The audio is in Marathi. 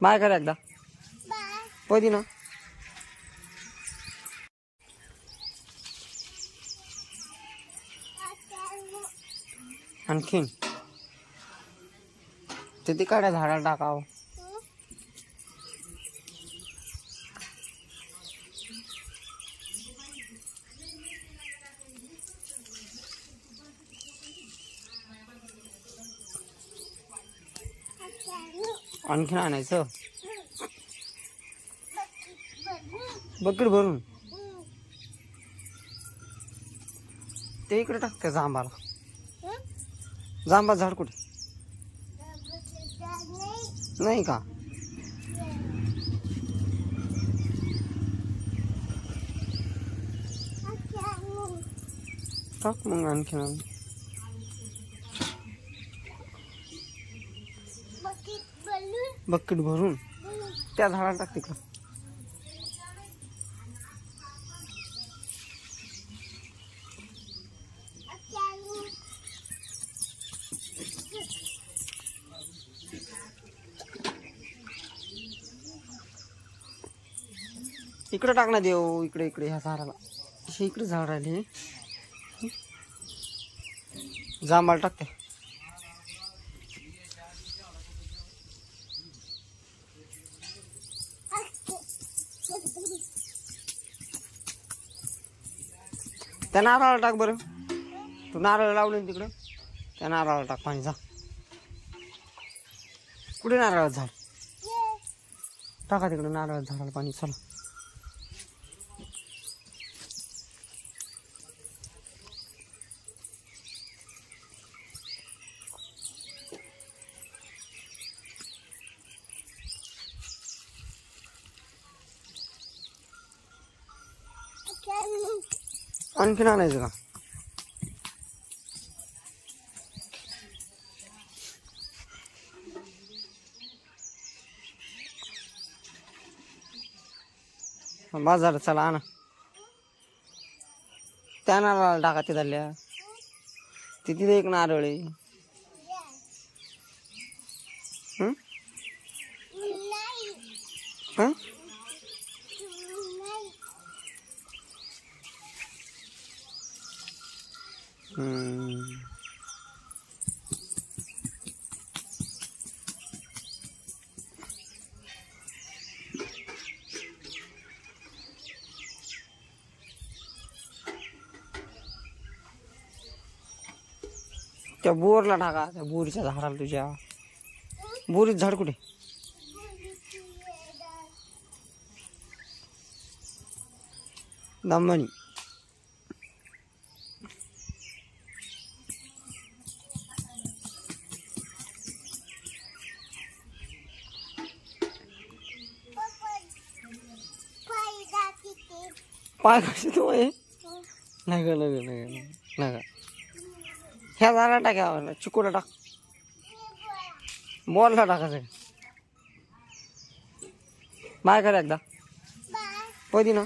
बाय कर एकदा. पोदी ना आणखीन. ते तिकडे झाडाला टाकावं. आणखीन आणायचं? बकेट भरून. ते इकडे टाकते जांबाला. जांबा झाड कुठे? नाही का? टाक मग आणखीन आण. बकेट भरून त्या झाडाला टाक तिकडं. इकडे टाकणार देव इकडे इकडे ह्या झाडाला. अशी इकडे झाड आले जांभाळ टाकते त्या नारळाला टाक बरं. तू नारळ लावले तिकडं. त्या नारळाला टाक पाणी जा. कुठे नारळाचं झाड? टाका तिकडं नारळाचं झाडाला पाणी चला. आणखीन आणायचं का? बाजार चला आणा. त्या नारळाला टाका तिथल्या तिथे एक नारळ आहे. त्या बोरला टाका त्या बोरीच्या झाडाला तुझ्या. बोरीत झाड कुठे? दमणी पाय कसे तू आहे नाही ग, नाही ग ह्या झाडा टाक्या चिकूला टाक. बॉलला टाकायचं. बाय कर एकदा. पोदी ना